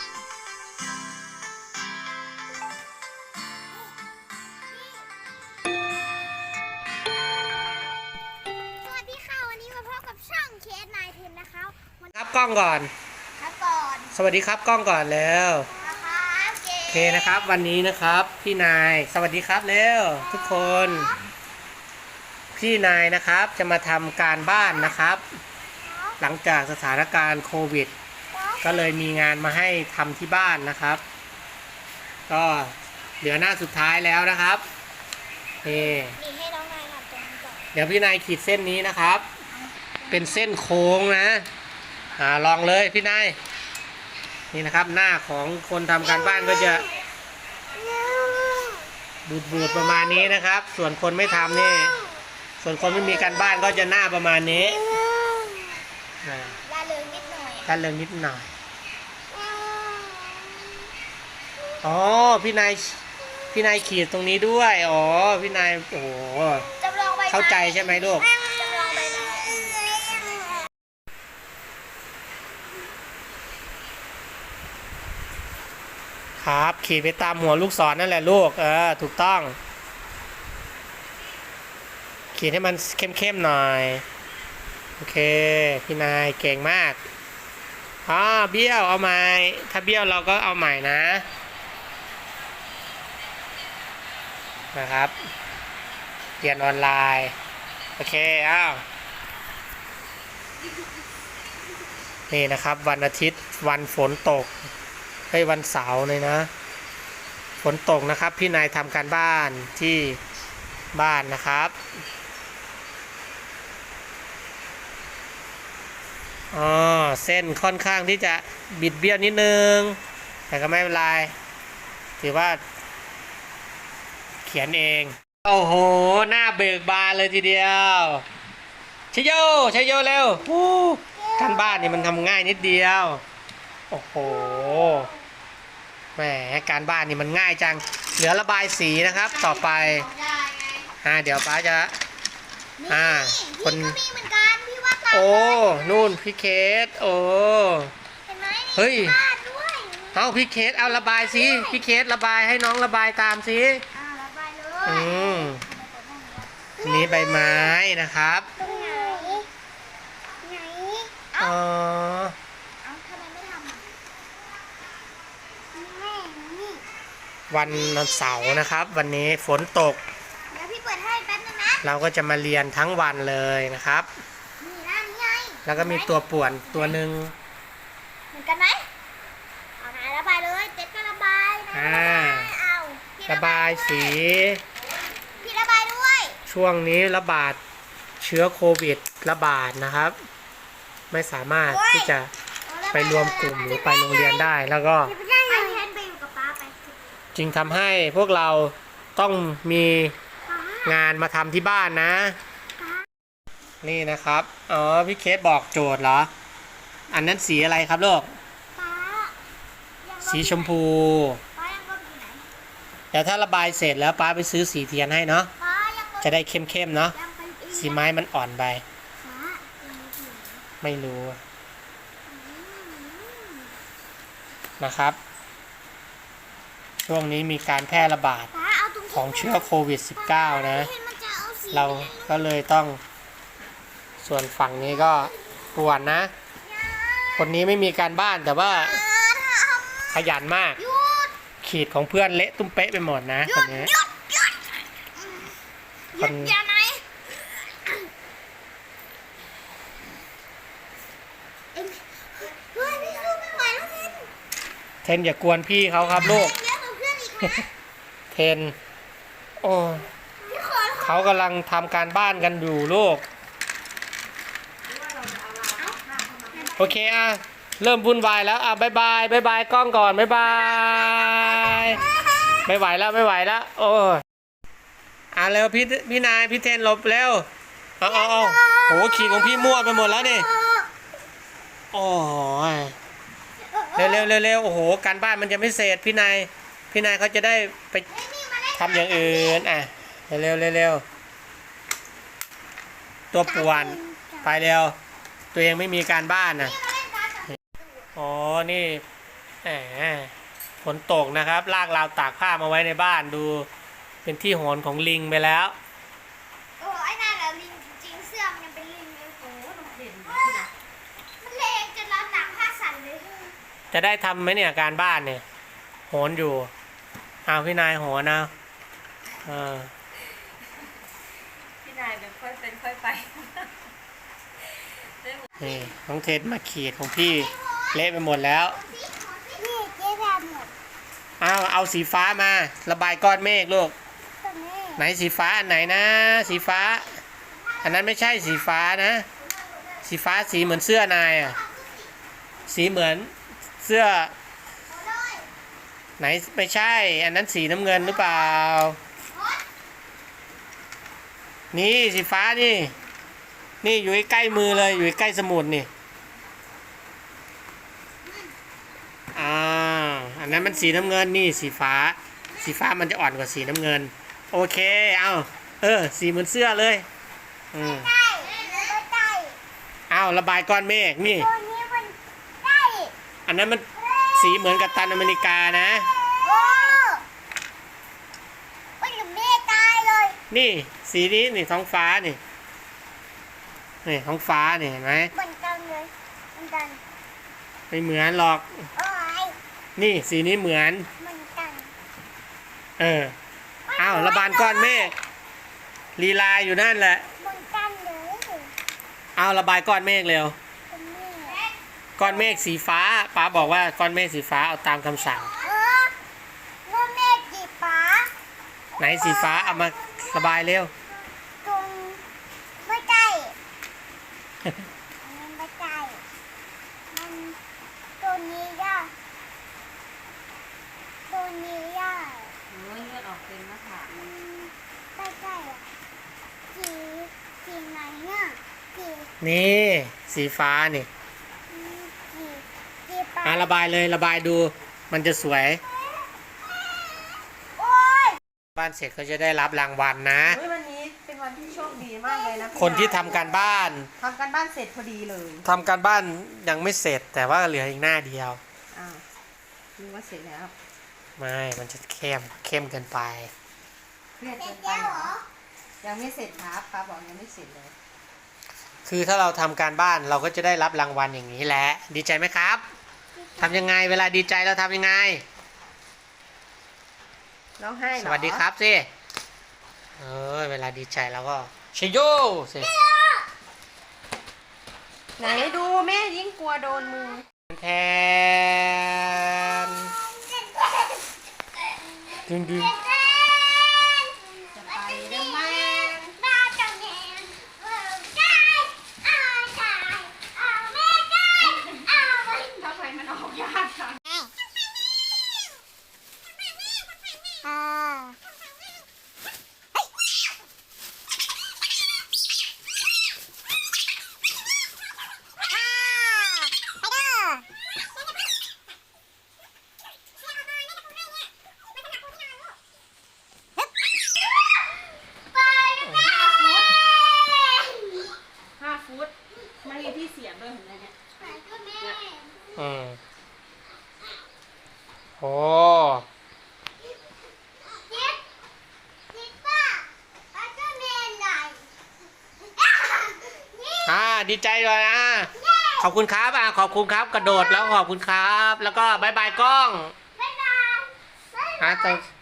สวัสดีค่ะ วันนี้มาพบกับช่องเคสนายเทนนะคะวันครับกล้องก่อน ครับก่อนสวัสดีครับกล้องก่อนแล้วนะคะเกโอเคนะครับ วันนี้นะครับพี่นายสวัสดีครับเร็วทุกคน พี่นายนะครับจะมาทำการบ้านนะครับ หลังจากสถานการณ์โควิด ก็เลยมีงานมาให้ทำที่บ้านนะครับ ก็เหลือหน้าสุดท้ายแล้วนะครับนี่นี่ให้น้องนายทำตรงนี้ก่อนเดี๋ยวพี่นายขีดเส้นนี้นะครับ เป็นเส้นโค้งนะอ่าลองเลยพี่นายนี่นะครับ หน้าของคนทำการบ้านก็จะบูดบูดๆประมาณนี้นะครับ ส่วนคนไม่ทำนี่ ส่วนคนไม่มีการบ้านก็จะหน้าประมาณนี้อ่าลาเริงนิดหน่อยกันเรื่องนิดหน่อย อ๋อ พี่นาย พี่นายขีดตรงนี้ด้วย อ๋อ พี่นาย โอ้โหจำลองใบไม้เข้าใจใช่ไหมลูก จำลองใบไม้ครับ ขีดไปตามหัวลูกศรนั่นแหละลูก เออ ถูกต้อง ขีดให้มันเข้มๆหน่อย โอเค พี่นายเก่งมากอ๋อเบี้ยวเอาใหม่ ถ้าเบี้ยวเราก็เอาใหม่นะ นะครับ เรียนออนไลน์ โอเค อ้าว นี่นะครับ วันอาทิตย์วันฝนตกเฮ้ยวันเสาร์เลยนะ ฝนตกนะครับ พี่นายทำการบ้านที่บ้านนะครับอ๋อเส้นค่อนข้างที่จะบิดเบี้ยวนิดนึง แต่ก็ไม่เป็นไร ถือว่า เขียนเอง โอ้โห หน้าเบิกบานเลยทีเดียวชยโยชยโยเร็วฮู้การบ้านนี่มันทำง่ายนิดเดียว โอ้โห แหม การบ้านนี่มันง่ายจัง เหลือระบายสีนะครับ ต่อไปได้ไงอ่า เดี๋ยวป้าจะ อ่าคคนนพี่ก็มีเหมือนกันพี่ว่าตามโอ้ นู่นพี่เคส โอ้เห็นไหมเฮ้ยบ้านด้วยเอาพี่เคส เอาระบายสิ พี่เคสระบายให้น้องระบายตามสิ อ่าระบายเลย อืมอั นนี้ใบไม้นะครับตรงไหน ไหนอ๋เอ้าอเอ้าทำไมไม่ทำอะแม่นี่วันเสาร์นะครับ วันนี้ฝนตกเดี๋ยวพี่เปิดให้แป๊บนึงนะ เราก็จะมาเรียนทั้งวันเลยนะครับ นี่นะนี่ไงแล้วก็มีตัวป่วนตัวหนึ่งเหมือนกันไหมเอาไหนระบายเลย เจ็ดก็ระบายนะอ่าเอาพี่ระบายสีพี่ระบายด้วย ช่วงนี้ระบาดเชื้อโควิดระบาดนะครับ ไม่สามารถที่จะไปรวมกลุ่มหรือไปโรงเรียนได้แล้วก็ไปได้เลยไปไปอยู่กับป้าไปจึงทำให้พวกเราต้องมีงานมาทำที่บ้านนะ นี่นะครับ อ๋อ พี่เคสบอกโจทย์เหรอ อันนั้นสีอะไรครับลูกป้ายังลบสีชมพูป้ายังลบอยู่ไหนเดี๋ยวถ้าระบายเสร็จแล้วป้าไปซื้อสีเทียนให้เนาะป้ายังลบ จะได้เข้มๆเนาะยังไปอีกสีไม้มันอ่อนไปป้ายังลบอยู่นะไม่รู้อืมนะครับช่วงนี้มีการแพร่ระบาดป้าเอาตรงที่ของเชื้อโควิด -19 นะเห็มันจะเอาสีเราก็เลยต้อง ส่วนฝั่งนี้ก็ป่วนนะ คนนี้ไม่มีการบ้านแต่ว่าเออถ้าเอาขยันมากหยุดขีดของเพื่อนเละตุ้มเป๊ะไปหมดนะหคยุน ดนี้หยุดหยุดหยุดคนอย่าไหนเอ็งเฮ้ยพี่สู้ไม่ไหวแล้วเทนเทนอย่ากวนพี่เขาครับลูกเลี้ยงกับเพื่อนอีกนะเทน โอ้พี่ขอเขากำลังทำการบ้านกันอยู่ลูก โอเคอะ เริ่มวุ่นวายแล้วอะบายบายบายบายกล้องก่อนบายบาย ไม่ไหวแล้วไม่ไหวแล้ว โอ้ย อะเร็วพี่พี่นายพี่เทนหลบเร็วเอาเอาเอาโหขีดของพี่มั่วไปหมดแล้วนี่โอ้ยเร็วเร็วเร็วเร็วโอ้โหการบ้านมันจะไม่เสร็จพี่นายพี่นายเขาจะได้ไปทำอย่างอื่นอะเร็วเร็วเร็วเร็วตัวป่วนไปเร็วตัวเองไม่มีการบ้านนะอ๋อนี่แหมฝนตกนะครับ ลากราวตากผ้ามาไว้ในบ้านดู เป็นที่โหนของลิงไปแล้ว โอ้ไอ้นั่นแหละลิงจริงๆเสื้อมันยังเป็นลิงเลยโอ้โหเด่นมันเละจนเราตากผ้าสั่นเลย จะได้ทำไหมเนี่ยการบ้านเนี่ยโหนอยู่เอาพี่นายโหนเอาเออพี่นายแบบค่อยเป็นค่อยไปได้หมดนี่น้องเทสมาขีดของพี่เละไปหมดแล้วนี่เจ๊แบบหมดเอาเอาสีฟ้ามา ระบายก้อนเมฆลูกตัวนี้ ไหนสีฟ้าอันไหนนะ สีฟ้า อันนั้นไม่ใช่สีฟ้านะ สีฟ้าสีเหมือนเสื้อนายอะสีเหมือนเสื้อ ไหนไม่ใช่ อันนั้นสีน้ำเงินหรือเปล่า นี่สีฟ้านี่ นี่อยู่ใกล้มือเลยอยู่ใกล้สมุดนี่อ่าอันนั้นมันสีน้ำเงินนี่สีฟ้า สีฟ้ามันจะอ่อนกว่าสีน้ำเงิน โอเค เอาเออ สีเหมือนเสื้อเลยอืมใช่ไม่ใช่เอาระบายก้อนเมฆนี่ ตัวนี้มันใช่อันนั้นมันสีเหมือนกับตันอเมริกานะ โอ้มันอยู่ไม่ตายเลยนี่ สีนี้นี่ท้องฟ้านี่นี่ท้องฟ้านี่เห็นไหมเหมือนกันเลยเหมือนกันไม่เหมือนหรอก โอ้ยนี่สีนี้เหมือน เหมือนกัน เออ อ้าวระบายก้อนเมฆลีลาอยู่นั่นแหละเหมือนกันเลยเอาระบายก้อนเมฆเร็วตัวนี้ก้อนเมฆสีฟ้าป้าบอกว่าก้อนเมฆสีฟ้าเอาตามคำสั่ง เออนู่นแม่จีป๋าไหนสีฟ้าเอามาระบายเร็ว ตรงไม่ใช่อันนี้ไม่ใช่มันตัวนี้ย่าตัวนี้ย่าโอ้ยเลือดอ อกเต็มหน้าผากอืมไม่ใช่อะสีสีไหนเนี่ยสีนี่ สีฟ้านี่อืมสีสีป๋าอะระบายเลยระบายดู มันจะสวย โอ้ยบ้านเสร็จก็จะได้รับรางวัลนะ เฮ้ยวันนี้เป็นวันที่โชคดีมากเลยนะพี่คนที่ยทำการบ้านทำการบ้านเสร็จพอดีเลยทำการบ้านยังไม่เสร็จ แต่ว่าเหลืออีกหน้าเดียว อ้าวนึกว่าเสร็จแล้ว ไม่ มันจะเข้มเข้มเกินไปเครียดเสร็เกิจนไปแล้วเหเหรรออยังไม่เสร็จครับป้าบอกยังไม่เสร็จเลย คือถ้าเราทำการบ้านเราก็จะได้รับรางวัลอย่างนี้แหละ ดีใจไหมครับทำยังไงเวลาดีใจเราทำยังไง ร้องไห้เหสรอวัสดีครับสิเออเวลาดีใจเราก็ชยโยสิไหนดูแม่ยิ่งกลัวโดนมือแทน ดึงดึง จะไปได้ไหม บ้าจังแหงเออได้เอาได้เอาไม่ได้เอาไม่ ทำไมมันออกยากจัง อ่าไปแล้ว ห้าฟุตไม่มีที่เสียบด้วยเห็นไหมเนี่ย ไปก็แม่ อืมโอ้ เจ็บเจ็บป่ะไปก็แม่ไหนนี่ อ่า ดีใจเลยอะขอบคุณครับอะขอบคุณครับ กระโดดแล้วขอบคุณครับ แล้วก็บายบายกล้องบ๊ายบายบ๊ายบายอะ